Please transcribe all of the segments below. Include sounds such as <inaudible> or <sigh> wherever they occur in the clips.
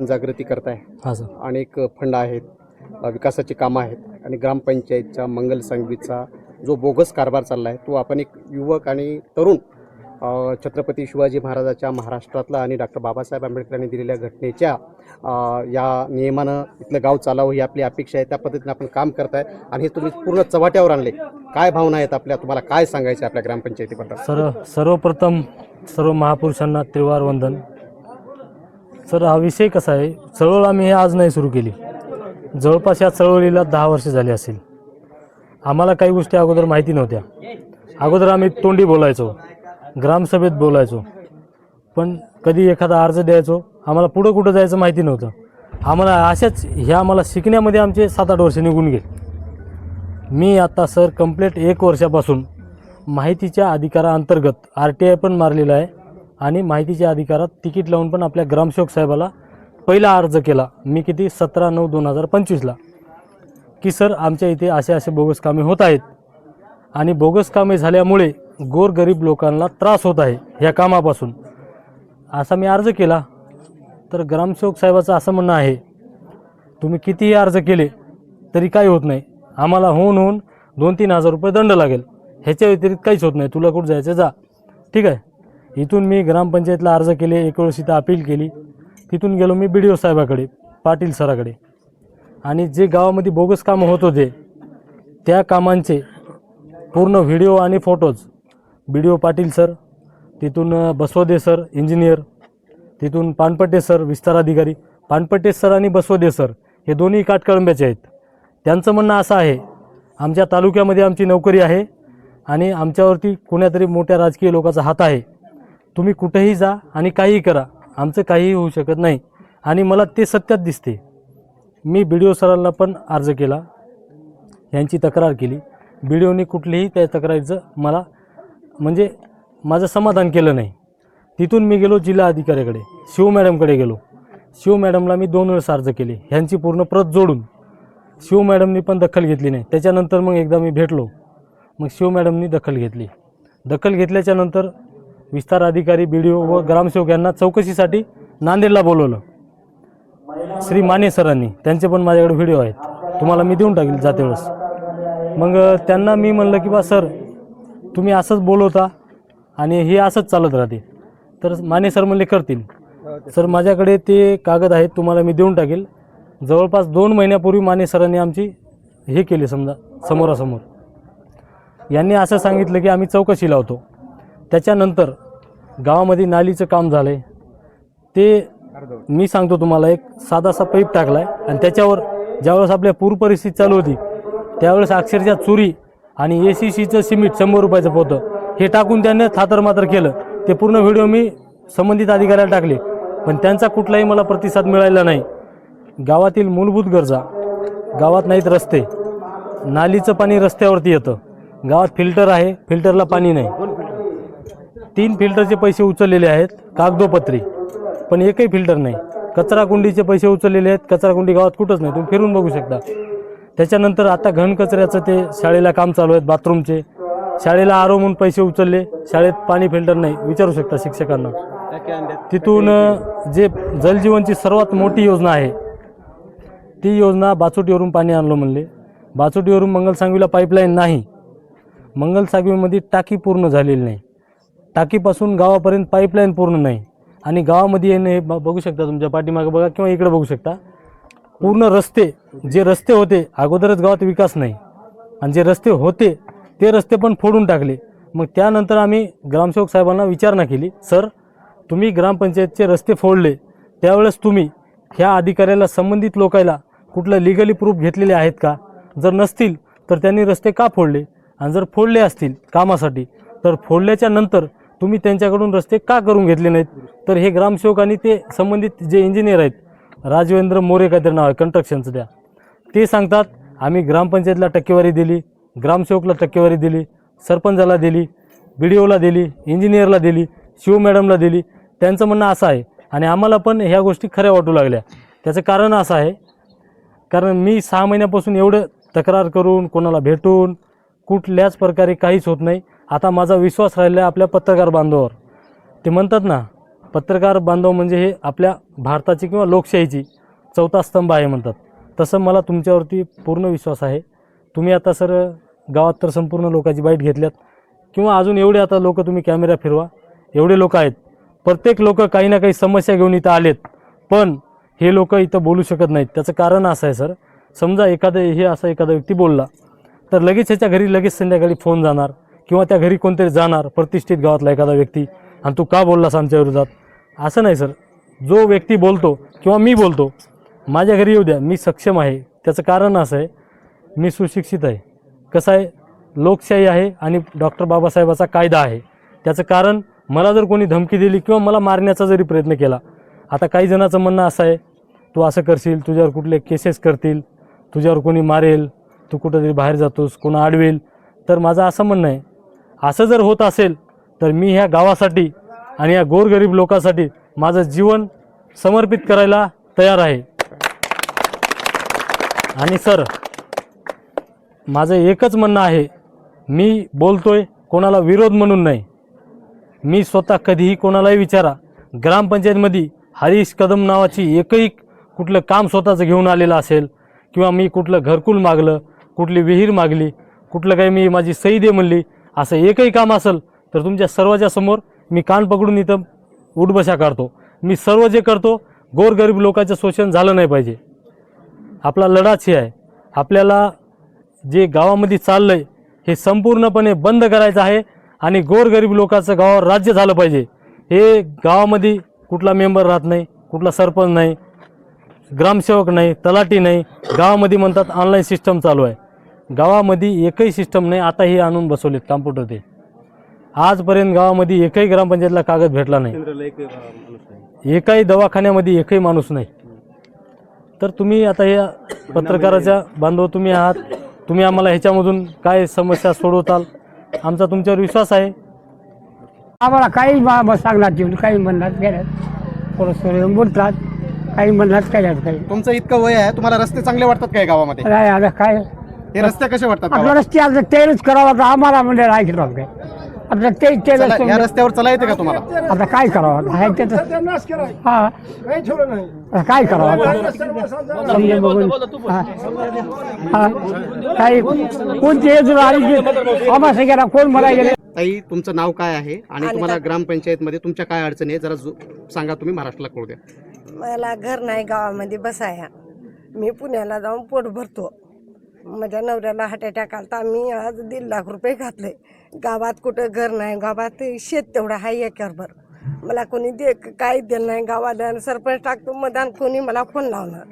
जागृती करताय. हां सर. अनेक फंड आहेत विकासाची कामं आहेत आणि ग्रामपंचायतच्या मंगल संगीतचा जो बोगस कारभार चालला आहे तो आपण एक युवक आणि तरुण छत्रपती शिवाजी महाराजाच्या महाराष्ट्रातला आणि डॉक्टर बाबासाहेब आंबेडकरांनी दिलेल्या घटनेच्या या नियमानं इथलं गाव चालावं ही आपली अपेक्षा आहे. त्या पद्धतीने आपण काम करताय आणि हे तुम्ही पूर्ण चव्हाट्यावर आणले. काय भावना आहेत आपल्या? तुम्हाला काय सांगायचं आहे आपल्या ग्रामपंचायतीबद्दल? सर सर्वप्रथम सर्व महापुरुषांना त्रिवार वंदन. सर हा विषय कसा आहे? चळवळ आम्ही हे आज नाही सुरू केली. जवळपास या चळवळीला दहा वर्ष झाली असेल. आम्हाला काही गोष्टी अगोदर माहिती नव्हत्या. अगोदर आम्ही तोंडी बोलायचो ग्रामसभेत बोलायचो. पण कधी एखादा अर्ज द्यायचो आम्हाला पुढं कुठं जायचं माहिती नव्हतं. आम्हाला अशाच ह्या आम्हाला शिकण्यामध्ये आमचे सात आठ वर्ष निघून गेले. मी आता सर कंप्लीट एक वर्षापासून माहितीच्या अधिकाराअंतर्गत आर टी आय पण मारलेला आहे. आणि माहितीच्या अधिकारात तिकीट लावून पण आपल्या ग्रामसेवक साहेबाला पहिला अर्ज केला. मी किती? सतरा नऊ दोन हजार पंचवीसला की सर आमच्या इथे असे असे बोगस कामे होत आहेत. आणि बोगस कामे झाल्यामुळे गोरगरीब लोकांना त्रास होत आहे ह्या कामापासून. असा मी अर्ज केला. तर ग्रामसेवक साहेबाचं असं म्हणणं आहे तुम्ही कितीही अर्ज केले तरी काही होत नाही. आम्हाला होऊन होऊन दोन तीन हजार रुपये दंड लागेल. ह्याच्या व्यतिरिक्त काहीच होत नाही. तुला कुठं जायचं? जा. ठीक आहे? इथून मी ग्रामपंचायतला अर्ज केले एक वेळेस इथं अपील केली. तिथून गेलो मी बी डी ओ साहेबाकडे पाटील सराकडे. आणि जे गावामध्ये बोगस कामं होत होते त्या कामांचे पूर्ण व्हिडिओ आणि photos B D O Patil sir तिथून बसवदे सर इंजिनियर तिथून पानपट्टे सर विस्तार अधिकारी पानपट्टे सर आणि बसवदे सर हे दोन्ही काटकळंब्याचे आहेत. त्यांचं म्हणणं असं आहे आमच्या तालुक्यामध्ये आमची नोकरी आहे आणि आमच्यावरती कुण्यातरी मोठ्या राजकीय लोकांचा हात आहे. तुम्ही कुठेही जा आणि काहीही करा. आमचं काहीही होऊ शकत नाही. आणि मला ते सत्यात दिसते. मी बी डी ओ सरांना पण अर्ज केला. यांची तक्रार केली. बी डी ओने कुठलीही त्या तक्रारीचं मला म्हणजे माझं समाधान केलं नाही. तिथून मी गेलो जिल्हा अधिकाऱ्याकडे. शिव मॅडमकडे गेलो. शिव मॅडमला मी दोन वेळेस अर्ज केले. ह्यांची पूर्ण प्रत जोडून. शिव मॅडमनी पण दखल घेतली नाही. त्याच्यानंतर मग एकदा मी भेटलो. मग शिव मॅडमनी दखल घेतली. दखल घेतल्याच्यानंतर विस्तार अधिकारी बी डी ओ व ग्रामसेवक यांना चौकशीसाठी नांदेडला बोलवलं. श्री माने सरांनी त्यांचे पण माझ्याकडे व्हिडिओ आहेत. तुम्हाला मी देऊन टाकेल जाते वेळेस. मग त्यांना मी म्हणलं की बा सर तुम्ही असंच बोलवता आणि हे असंच चालत राहते. तर माने सर म्हणले करतील. सर माझ्याकडे ते कागद आहेत तुम्हाला मी देऊन टाकेल. जवळपास दोन महिन्यापूर्वी माने सरांनी आमची हे केली समजा समोरासमोर. यांनी असं सांगितलं की आम्ही चौकशी लावतो. त्याच्यानंतर गावामध्ये नालीचं काम झालं आहे ते मी सांगतो तुम्हाला एक साधासा पाईप टाकला आहे आणि त्याच्यावर ज्यावेळेस आपल्या पूर परिस्थिती चालू होती त्यावेळेस अक्षरशः चुरी आणि ए सी सीचं सिमेंट शंभर रुपयाचं पोतं. हे टाकून त्यांनी थातर मात्र केलं. ते पूर्ण व्हिडिओ मी संबंधित अधिकाऱ्याला टाकले. पण त्यांचा कुठलाही मला प्रतिसाद मिळालेला नाही. गावातील मूलभूत गरजा गावात नाहीत रस्ते. नालीचं पाणी रस्त्यावरती येतं. गावात फिल्टर आहे फिल्टरला पाणी नाही. तीन फिल्टरचे पैसे उचललेले आहेत कागदोपत्री. पण एकही फिल्टर नाही. कचराकुंडीचे पैसे उचललेले आहेत कचराकुंडी गावात कुठंच नाही. तुम्ही फिरून बघू शकता. त्याच्यानंतर आता घनकचऱ्याचं ते शाळेला काम चालू आहेत बाथरूमचे. शाळेला आरो म्हणून पैसे उचलले शाळेत पाणी फिल्टर नाही. विचारू शकता शिक्षकांना. तिथून जे जलजीवनची सर्वात मोठी योजना आहे ती योजना बाचोटीवरून पाणी आणलं म्हणले. बाचोटीवरून मंगलसांगवीला पाईपलाईन नाही. मंगलसांगवीमध्ये टाकी पूर्ण झालेली नाही. टाकीपासून गावापर्यंत पाईपलाईन पूर्ण नाही. आणि गावामध्ये येणं हे ब- बघू शकता तुमच्या पाठीमागे बघा किंवा इकडे बघू शकता. पूर्ण रस्ते जे रस्ते होते अगोदरच गावात विकास नाही. आणि जे रस्ते होते ते रस्ते पण फोडून टाकले. मग त्यानंतर आम्ही ग्रामसेवक साहेबांना विचारणा केली सर तुम्ही ग्रामपंचायतचे रस्ते फोडले. त्यावेळेस तुम्ही ह्या अधिकाऱ्याला संबंधित लोकायला कुठलं लिगली प्रूफ घेतलेले आहेत का? जर नसतील तर त्यांनी रस्ते का फोडले? आणि जर फोडले असतील कामासाठी तर फोडल्याच्या नंतर तुम्ही त्यांच्याकडून रस्ते का करून घेतले नाहीत? तर हे ग्रामसेवक आणि ते संबंधित जे इंजिनियर आहेत राजवेंद्र मोरे काहीतरी नाव आहे कंस्ट्रक्शनचं त्या ते सांगतात आम्ही ग्रामपंचायतला टक्केवारी दिली ग्रामसेवकला टक्केवारी दिली सरपंचाला दिली बी डी ओला दिली इंजिनियरला दिली शिव मॅडमला दिली. त्यांचं म्हणणं असं आहे आणि आम्हाला पण ह्या गोष्टी खऱ्या वाटू लागल्या. त्याचं कारण असं आहे कारण मी सहा महिन्यापासून एवढं तक्रार करून कोणाला भेटून कुठल्याच प्रकारे काहीच होत नाही. आता माझा विश्वास राहिला आहे आपल्या पत्रकार बांधवावर. ते म्हणतात ना पत्रकार बांधव म्हणजे हे आपल्या भारताची किंवा लोकशाहीची चौथा स्तंभ आहे म्हणतात. तसं मला तुमच्यावरती पूर्ण विश्वास आहे. तुम्ही आता सर गावात तर संपूर्ण लोकांची बाईट घेतल्यात. किंवा अजून एवढे आता लोक तुम्ही कॅमेरा फिरवा. एवढे लोक आहेत. प्रत्येक लोक काही ना काही समस्या घेऊन इथं आलेत. पण हे लोक इथं बोलू शकत नाहीत. त्याचं कारण असं आहे सर. समजा एखादं हे असा एखादा व्यक्ती बोलला तर लगेच ह्याच्या घरी लगेच संध्याकाळी फोन जाणार. किंवा त्या घरी कोणतरी जाणार प्रतिष्ठित गावातला एखादा व्यक्ती आणि तू का बोललास आमच्या विरोधात? असं नाही सर. जो व्यक्ती बोलतो किंवा मी बोलतो माझ्या घरी येऊ द्या मी सक्षम आहे. त्याचं कारण असं आहे मी सुशिक्षित आहे. कसं आहे? लोकशाही आहे आणि डॉक्टर बाबासाहेबाचा कायदा आहे. त्याचं कारण मला जर कोणी धमकी दिली किंवा मला मारण्याचा जरी प्रयत्न केला आता काही जणाचं म्हणणं असं आहे तू असं करशील तुझ्यावर कुठले केसेस करतील तुझ्यावर कोणी मारेल तू कुठंतरी बाहेर जातोस कोणा अडवेल तर माझं असं म्हणणं आहे असं जर होत असेल तर मी ह्या गावासाठी आणि या गोरगरीब लोकांसाठी माझं जीवन समर्पित करायला तयार आहे. आणि सर माझं एकच म्हणणं आहे मी बोलतोय कोणाला विरोध म्हणून नाही. मी स्वतः कधीही कोणालाही विचारा ग्रामपंचायतमध्ये हरीश कदम नावाची एकही कुठलं काम स्वतःचं घेऊन आलेलं असेल किंवा मी कुठलं घरकुल मागलं कुठली विहीर मागली कुठलं काही मी माझी सही दे म्हणली असं एकही काम असेल तर तुमच्या सर्वाच्या समोर मी कान पकडून इथं उठबशा काढतो. मी सर्व जे करतो गोरगरीब लोकांचं शोषण झालं नाही पाहिजे. आपला लढाच हे आहे. आपल्याला जे गावामध्ये चाललं आहे हे संपूर्णपणे बंद करायचं आहे आणि गोरगरीब लोकांचं गावावर राज्य झालं पाहिजे. हे गावामध्ये कुठला मेंबर राहत नाही कुठला सरपंच नाही ग्रामसेवक नाही तलाटी नाही गावामध्ये म्हणतात ऑनलाईन सिस्टम चालू आहे. गावामध्ये एकही सिस्टम नाही आता हे आणून बसवलेत कॉम्प्युटर ते. आजपर्यंत गावामध्ये एकही ग्रामपंचायतला कागद भेटला नाही. एकाही दवाखान्यामध्ये एकही माणूस नाही. तर तुम्ही आता या पत्रकाराच्या बांधव तुम्ही आहात. तुम्ही आम्हाला ह्याच्यामधून काय समस्या सोडवताल? आमचा तुमच्यावर विश्वास आहे. आम्हाला काही सांगणार जेवण काही म्हणणार गेल्यात थोडं बोलतात. काही म्हणणार काय काही तुमचं इतकं वय आहे तुम्हाला रस्ते चांगले वाटतात काय गावामध्ये? काय? हे रस्ते कसे वाटतात आपलं गावात? रस्ते आता तेलच करावं तर आम्हाला म्हणजे ऐकलं काय आता ते तेल चला, या रस्त्यावर चला येते का तुम्हाला? आता काय करावं? आहे ते तर- हा. आता काय करावं? आता? समजा बघून हा. हा. काही कोणती योजना आली की आम्हाला गेला कोण मला गेले? ताई तुमचं नाव काय आहे? आणि तुम्हाला ग्रामपंचायतमध्ये तुमच्या काय अडचणी आहे जरा जो- सांगा तुम्ही महाराष्ट्राला कळू द्या. मला घर नाही गावामध्ये बसाया. मी पुण्याला जाऊन पोट भरतो. माझ्या नवऱ्याला हार्ट अटॅक आला तर मी आज दीड लाख रुपये घातले. गावात कुठं घर नाही. गावात शेत तेवढं आहे एकरभर मला कोणी दे काही दिलं नाही. गावाला सरपंच टाकतो. मतदान कोणी मला फोन लावणार.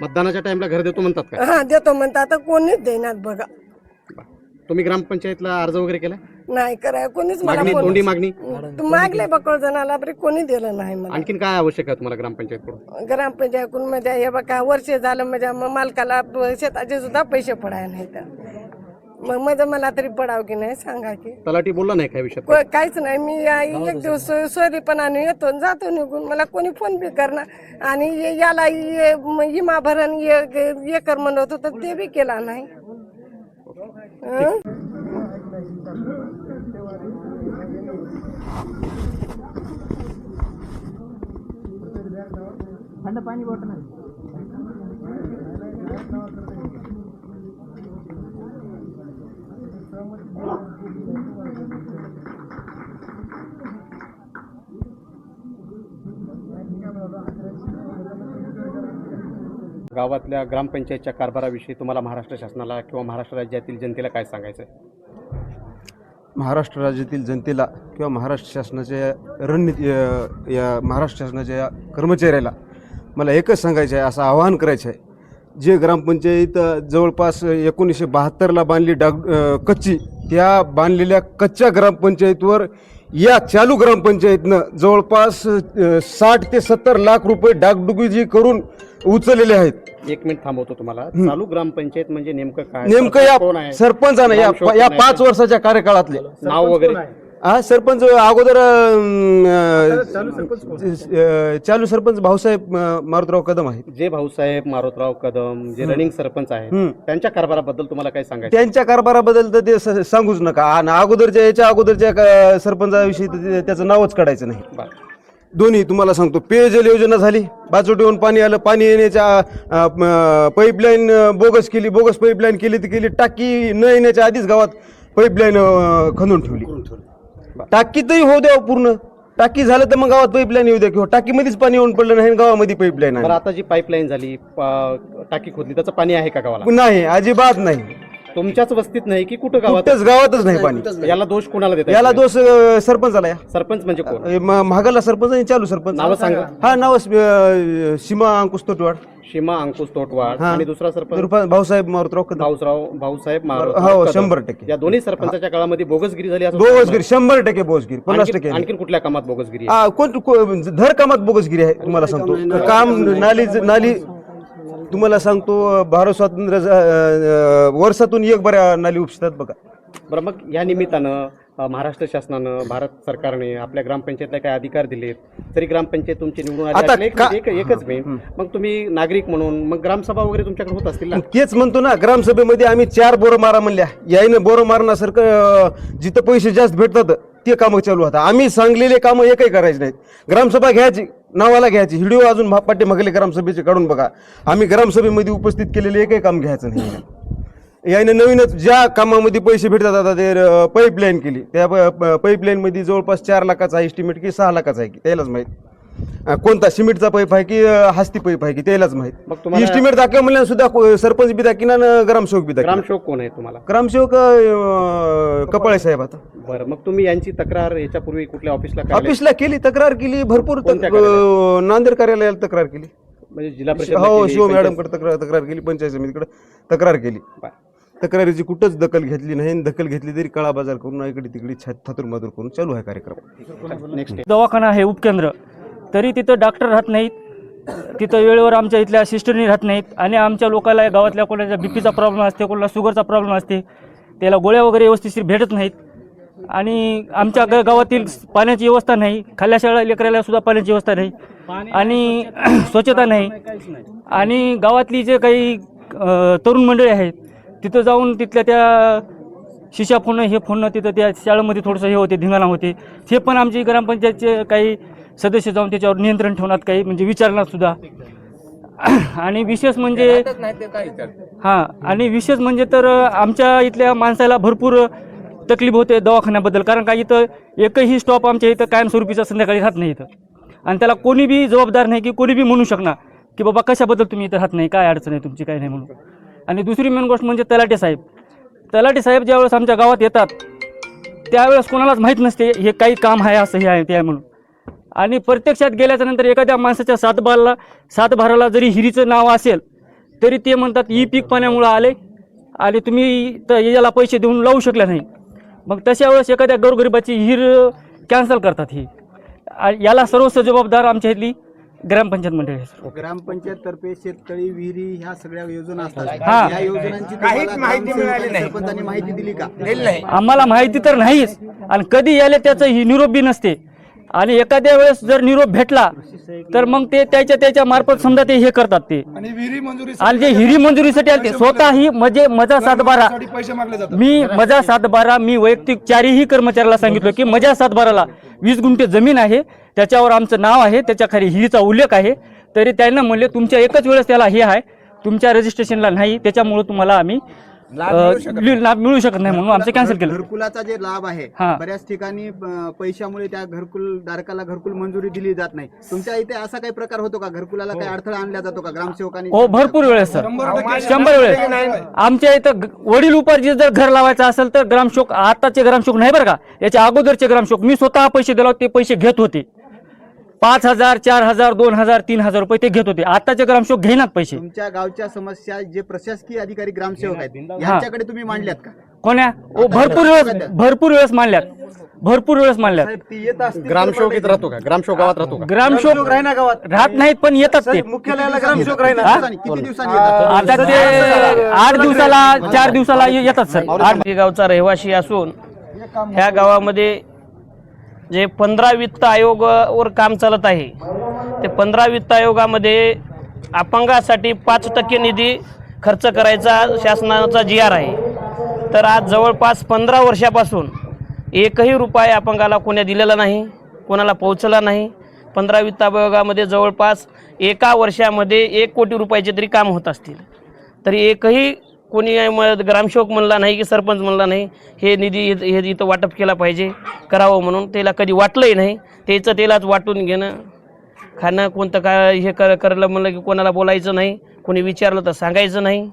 मतदानाच्या टाइमला घर देतो म्हणतात का? हा देतो म्हणता आता कोणीच देणार बघा. तुम्ही ग्रामपंचायतला अर्ज वगैरे केला? नाही कराय कोणीच मला मागणी मागणी? तू मागले बकळ जणाला बरे कोणी दिलं नाही मला. आणखीन काय आवश्यक आहे तुम्हाला ग्रामपंचायत कडून ग्रामपंचायतून म्हणजे हे बघा वर्ष झालं म्हणजे मग मालकाला शेताचे सुद्धा पैसे पडाय नाही तर मग माझं मला तरी पडाव की नाही सांगा की. तलाठी बोलला नाही काय विषयात? को- काहीच नाही. मी या- एक दिवस सोयरीपणाने येतो आणि जातो निघून. मला कोणी फोन बी करणार. आणि ये- याला ये- म- इमा भरण ये ये कर म्हणत होतं ते बी केला नाही. हं? गावातल्या ग्रामपंचायतच्या कारभाराविषयी तुम्हाला महाराष्ट्र शासनाला किंवा महाराष्ट्र राज्यातील जनतेला काय सांगायचं आहे महाराष्ट्र राज्यातील जनतेला किंवा महाराष्ट्र शासनाच्या या रणनीती या महाराष्ट्र शासनाच्या या कर्मचाऱ्याला मला एकच सांगायचं आहे असं आवाहन करायचं आहे. जे ग्रामपंचायत जवळपास एकोणीसशे बहात्तरला बांधली डाग कच्ची त्या बांधलेल्या कच्च्या ग्रामपंचायतवर या चालू ग्रामपंचायतनं जवळपास साठ ते सत्तर लाख रुपये डागडुगी करून उचललेले आहेत. एक मिनिट थांबवतो तुम्हाला. चालू ग्रामपंचायत म्हणजे नेमकं काय? नेमकं सरपंच कोण या आहे? सरपंचानं या ग्रामसेवक या कोण आहे? पाच वर्षाच्या कार्यकाळातले. नाव वगैरे? हा सरपंच अगोदर अं, अं, चालू सरपंच भाऊसाहेब अं, मारुतराव कदम आहेत. जे भाऊसाहेब मारोतराव कदम जे रनिंग सरपंच आहेत हम्म. त्यांच्या कारभाराबद्दल तुम्हाला काय सांगायचं? त्यांच्या कारभाराबद्दल तर ते स- सांगूच नका. आणि अगोदरच्या याच्या अगोदरच्या सरपंचाविषयी तर ते- त्याचं नावच काढायचं नाही. बरं. दोन्ही तुम्हाला सांगतो. पेयजल योजना झाली. बाजूटीवरून पाणी आलं. पाणी येण्याच्या पाईपलाईन बोगस केली. बोगस पाईपलाईन केली ती केली. टाकी न येण्याच्या आधीच गावात पाईपलाईन खंदून ठेवली. टाकीतही होऊ द्या पूर्ण. टाकी झालं तर मग गावात पाईपलाईन येऊ द्या किंवा टाकीमध्येच पाणी येऊन पडलं नाही गावामध्ये पाईपलाईन आता जी पाईपलाईन झाली टाकी खोदली त्याचं पाणी आहे का गावाला? नाही अजिबात नाही. तुमच्याच वस्तीत नाही की कुठं गावात? कुठंच गावातच नाही पाणी. याला दोष कोणाला देता याला दोष अं, सरपंचाला या. सरपंच म्हणजे कोण? म- महागाला सरपंच आणि चालू सरपंच. नावं सांगा. हा नाव अं, सीमा अंकुश तोटवाड. सीमा अंकुश तोटवाड हा. आणि दुसरा सरपंच? रुपा- भाऊसाहेब मारुतराव कदम. भाऊसराव भाऊसाहेब मारोतराव हो, कदम. शंभर टक्के. या दोन्ही सरपंचाच्या काळामध्ये बोगसगिरी झाली असं बोगसगिरी शंभर टक्के बोगसगिरी पन्नास आणखी- टक्के. नाही. आणखीन कुठल्या कामात बोगसगिरी आहे? आ, कोण को- धर कामात बोगसगिरी आहे तुम्हाला सांगतो. काम नाली नाली तुम्हाला सांगतो भारत स्वातंत्र्य वर्षातून एक बऱ्या नाली उपसतात बघा. बरं मग या निमित्तानं महाराष्ट्र शासनानं भारत सरकारने आपल्या ग्रामपंचायतला काय अधिकार दिलेत. तरी ग्रामपंचायत तुमची निवडून आली आता असेल. एक- का- एक- एकच मी मग तुम्ही नागरिक म्हणून मग ग्रामसभा वगैरे तुमच्याकडे होत असतील ना? तेच म्हणतो ना ग्रामसभेमध्ये आम्ही चार बोरं मारा म्हणल्या. याईनं बोरं मारण्यासारखं अं, जिथं पैसे जास्त भेटतात ते कामं चालू होतात. आम्ही सांगलेले कामं एकही करायचे नाहीत. ग्रामसभा घ्यायची. नावाला घ्यायची. व्हिडिओ अजून भा- मगले ग्रामसभेचे काढून बघा. आम्ही ग्रामसभेमध्ये उपस्थित केलेले एकही काम घ्यायचं नाही. याने नवीनच ज्या कामामध्ये पैसे भेटतात आता ते पाईपलाईन केली. त्या पाईपलाईन मध्ये जवळपास चार लाखाचा एस्टिमेट की सहा लाखाचा आहे की त्यालाच माहीत. कोणता? सिमेंटचा पाईप आहे की हस्ती पाईप आहे की? त्यालाच मग माहीत तुम्हाला- एस्टिमेट दाखवा म्हणल्या सुद्धा को- सरपंच बी दाखिना ग्रामसेवक बी दाखिना ग्रामसेवक कोण आहे तुम्हाला? ग्रामसेवक अं, कपाळे साहेब आता. बरं मग तुम्ही यांची तक्रार याच्यापूर्वी कुठल्या ऑफिसला? ऑफिसला केली तक्रार केली भरपूर तक- कोणत्या कार्यालयात? अं, नांदेड कार्यालयाला तक्रार केली. म्हणजे जिल्हा परिषद हो शिव मॅडमकडे तक्रार तक्रार केली पंचायत समितीकडे तक्रार केली. तक्रारीची कुठंच दखल घेतली नाही आणि दखल घेतली तरी काळा बाजार करून इकडे तिकडे थातूर मातूर करून चालू आहे कार्यक्रम. नेक्स्ट दवाखाना आहे उपकेंद्र. तरी तिथं डॉक्टर राहत नाहीत. तिथं वेळेवर आमच्या इथल्या सिस्टरनी राहत नाहीत. आणि आमच्या लोकांना गावातल्या कोणाच्या बीपीचा प्रॉब्लेम असते कोणाला शुगरचा प्रॉब्लेम असते त्याला गोळ्या वगैरे व्यवस्थिशीर भेटत नाहीत. आणि आमच्या ग गावातील पाण्याची व्यवस्था नाही. खाल्ल्या शाळा लेकराला सुद्धा पाण्याची व्यवस्था नाही. आणि <clears throat> स्वच्छता नाही आणि गावातली जे काही तरुण मंडळी आहेत तिथं जाऊन तिथल्या त्या शिशा फोडणं हे फोडणं तिथं त्या शाळेमध्ये थोडंसं हे होते धिंगाणा होते. ते पण आमची ग्रामपंचायतचे काही सदस्य जाऊन त्याच्यावर नियंत्रण ठेवण्यात काही म्हणजे विचारणार सुद्धा. आणि विशेष म्हणजे हां आणि विशेष म्हणजे तर आमच्या इथल्या माणसाला भरपूर तकलीफ होते दवाखान्याबद्दल. कारण का इथं एकही स्टॉप आमच्या इथं कायमस्वरूपीचा संध्याकाळी राहत नाही इथं. आणि त्याला कोणी बी जबाबदार नाही की कोणी बी म्हणू शकणार की बाबा कशाबद्दल तुम्ही इथं राहत नाही काय अडचण आहे तुमची काय नाही म्हणून. आणि दुसरी मेन गोष्ट म्हणजे तलाटे साहेब. तलाटे साहेब ज्यावेळेस आमच्या गावात येतात त्यावेळेस कोणालाच माहीत नसते हे काही काम आहे असं हे आहे ते आहे म्हणून. आणि प्रत्यक्षात गेल्याच्यानंतर एखाद्या माणसाच्या सातबाराला सातबाराला जरी हिरीचं नाव असेल तरी ते म्हणतात ई पीक पाण्यामुळं आले आणि तुम्ही तर याला पैसे देऊन लावू शकले नाही. मग तशा वेळेस एखाद्या गोरगरिबाची हिर कॅन्सल करतात ही. याला सर्वस्व जबाबदार आमच्या इथली ग्रामपंचायत मंडळी आहे. ग्रामपंचायत तर्फे शेततळी विहिरी ह्या सगळ्या योजना असतात. हा. या योजनांची काहीच माहिती मिळाली नाही. माहिती दिली का? आम्हाला माहिती तर नाहीच. आणि कधी याले त्याचं ही निरोप बी नसते. आणि एखाद्या वेळेस जर निरोप भेटला तर मग ते त्याच्या त्याच्या मार्फत समजा ते हे करतात ते. आणि जे हिरी मंजुरीसाठी आले ते स्वतःही म्हणजे मजा सातबारा मी मजा सातबारा मी वैयक्तिक चारही कर्मचाऱ्याला सांगितलं की मजा सातबाराला वीस गुंठे जमीन आहे त्याच्यावर आमचं नाव आहे त्याच्याखाली हिरीचा उल्लेख आहे. तरी त्यांना म्हणले तुमच्या एकच वेळेस त्याला हे आहे तुमच्या रजिस्ट्रेशनला नाही त्याच्यामुळे तुम्हाला आम्ही लाभ मिळू शकत नाही. म्हणून आमचं कॅन्सल केलं. घरकुलाचा जे लाभ आहे हा. बऱ्याच ठिकाणी अं, पैशामुळे त्या घरकुल धारकाला घरकुल मंजुरी दिली जात नाही. तुमच्या इथे असा काही प्रकार होतो का? घरकुलाला काही अडथळा आणला जातो का? ग्रामसेवकांनी हो भरपूर वेळेस सर. शंभर वेळेस आमच्या इथं ग- वडील उपार्जित जर घर लावायचं असेल तर ग्रामशोक आताचे ग्रामशोक नाही बरं का? याच्या अगोदरचे ग्रामशोक मी स्वतः पैसे दिला होते, ते पैसे घेत होते. पाच हजार चार हजार दोन हजार तीन हजार रुपये ते घेत होते. आताचे ग्रामशोक घेणार पैसे. तुमच्या गावच्या समस्या जे प्रशासकीय अधिकारी ग्रामसेवक आहेत यांच्याकडे तुम्ही मांडल्यात का? कोण्या? ओ भरपूर वेळेस भरपूर वेळेस मानल्यात भरपूर वेळेस मानल्यात साहेब ती येत असतील ग्रामसेवक इथं राहतो का? ग्रामसेवक गावात राहतो का? ग्रामशोक राहिना गावात. राहत नाहीत पण येतात ते. मुख्यालयाला ग्रामसेवक राहिना? दिवसांनी- किती दिवसांनी येतात? आता ते आठ दिवसाला चार दिवसाला ये- येतात सर. आठ आठ गावचा रहिवासी असून ह्या गावामध्ये जे पंधरा वित्त आयोगावर काम चालत आहे ते पंधरा वित्त आयोगामध्ये अपंगासाठी पाच टक्के निधी खर्च करायचा शासनाचा जी आर आहे. तर आज जवळपास पंधरा वर्षापासून एकही रुपये अपंगाला कोण्या दिलेला नाही कोणाला पोहोचला नाही. पंधरा वित्त आयोगामध्ये जवळपास एका वर्षामध्ये एक कोटी रुपयाचे तरी काम होत असतील. तरी एकही कोणी ग्रामसेवक म्हणला नाही की सरपंच म्हणला नाही हे निधी हे इथं वाटप केला पाहिजे करावं म्हणून. त्याला कधी वाटलंही नाही. त्याचं त्यालाच वाटून घेणं. खाणं कोणतं काय हे कर करायला म्हणलं की कोणाला बोलायचं नाही कोणी विचारलं तर सांगायचं नाही.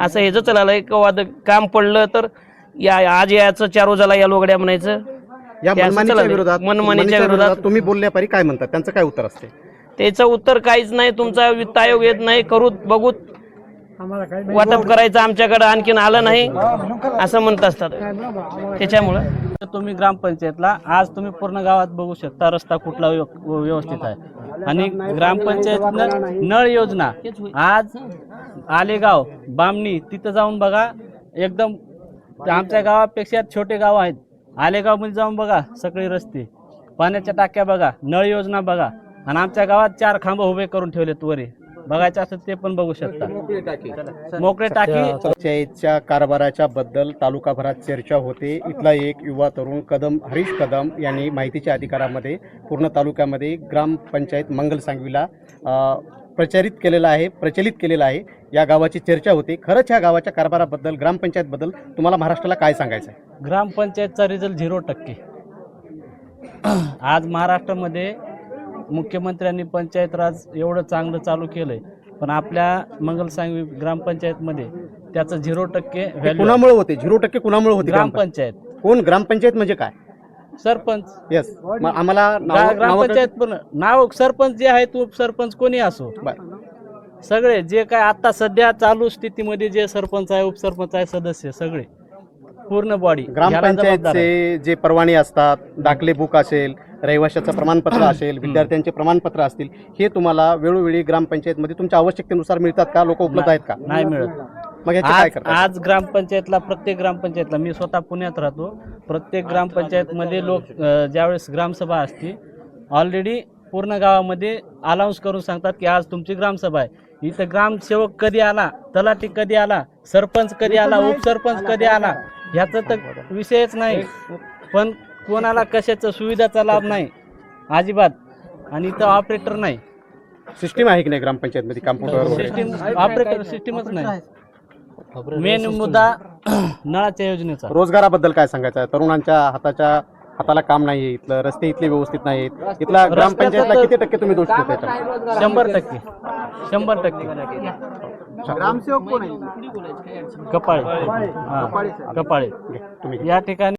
असं हे जर चाललं आहे किंवा द- काम पडलं तर या आज याचं चार रोजाला या लोगड्या म्हणायचं. या मनमानीच्या. विरोधात मनमानीच्या विरोधात तुम्ही बोलल्यापारी काय म्हणतात त्यांचं काय उत्तर असते? त्याचं उत्तर काहीच नाही तुमचा वित्त आयोग येत नाही करूत बघूत वाटप करायचं आमच्याकडे आणखीन आलं नाही. असं म्हणत असतात. त्याच्यामुळं. तुम्ही ग्रामपंचायतला आज तुम्ही पूर्ण गावात बघू शकता रस्ता कुठला व्यव- व्यवस्थित आहे. आणि ग्रामपंचायत नळ योजना. आज आलेगाव बामणी तिथं जाऊन बघा. एकदम आमच्या गावापेक्षा छोटे गाव आहेत. आलेगावमध्ये जाऊन बघा सगळे रस्ते. पाण्याच्या टाक्या बघा नळ योजना बघा. आणि आमच्या गावात चार खांब उभे करून ठेवलेत वरे. बघायचं असेल ते पण बघू शकता. मोकळे टाकी. पंचायतच्या कारभाराच्या बद्दल तालुकाभरात चर्चा होते. इथला एक युवा तरुण कदम हरीश कदम यांनी माहितीच्या अधिकारामध्ये पूर्ण तालुक्यामध्ये ग्रामपंचायत मंगल सांगवीला प्रचारित केलेला आहे प्रचलित केलेला आहे. या गावाची चर्चा होते. खरंच ह्या गावाच्या कारभाराबद्दल ग्रामपंचायतबद्दल तुम्हाला महाराष्ट्राला काय सांगायचं आहे ग्रामपंचायतचा रिझल्ट झिरो टक्के. आज महाराष्ट्रामध्ये मुख्यमंत्र्यांनी पंचायत राज एवढं चांगलं चालू केलंय. पण आपल्या मंगलसांगवी ग्रामपंचायतमध्ये त्याचं झिरो टक्के कुणामुळे होते? झिरो टक्के कुणामुळे होते ग्रामपंचायत. कोण? ग्रामपंचायत म्हणजे काय? सरपंच. येस आम्हाला ग्रामपंचायत पण नाव सरपंच जे आहेत उपसरपंच कोणी असो. सगळे जे काय आता सध्या चालू स्थितीमध्ये जे सरपंच आहे उपसरपंच आहे सदस्य सगळे. पूर्ण बॉडी ग्रामपंचायतचे जे परवाने असतात दाखले बुक असेल रहिवाशाचं प्रमाणपत्र असेल विद्यार्थ्यांचे प्रमाणपत्र असतील हे तुम्हाला वेळोवेळी ग्रामपंचायतमध्ये तुमच्या आवश्यकतेनुसार मिळतात का? लोक उपलब्ध आहेत का? नाही मिळत. मग याचे काय आज करतात? आज ग्रामपंचायतला प्रत्येक ग्रामपंचायतला मी स्वतः पुण्यात राहतो. प्रत्येक ग्रामपंचायतमध्ये लोक अ, ज्यावेळेस ग्रामसभा असते ऑलरेडी पूर्ण गावामध्ये अनाऊन्स करून सांगतात की आज तुमची ग्रामसभा आहे. इथं ग्रामसेवक कधी आला? तलाठी कधी आला? सरपंच कधी आला? उपसरपंच कधी आला? ह्याचा तर विषयच नाही. पण कोणाला कशाचा सुविधाचा लाभ नाही. अजिबात. आणि इथं ऑपरेटर नाही. सिस्टीम आहे की नाही ग्रामपंचायतमध्ये कॉम्प्युटर वगैरे? सिस्टीम ऑपरेटर सिस्टीमच नाही. मेन मुद्दा <clears throat> नळाच्या योजनेचा. रोजगाराबद्दल काय सांगायचं? आहे तरुणांच्या हाताच्या हाताला काम नाही आहे इथलं रस्ते इथले व्यवस्थित नाहीत इथला ग्रामपंचायतला किती टक्के तुम्ही दोष देता याच्यात? शंभर टक्के. शंभर टक्के. ग्रामसेवक कोण आहे? कपाळे. हा कपाळे. या ठिकाणी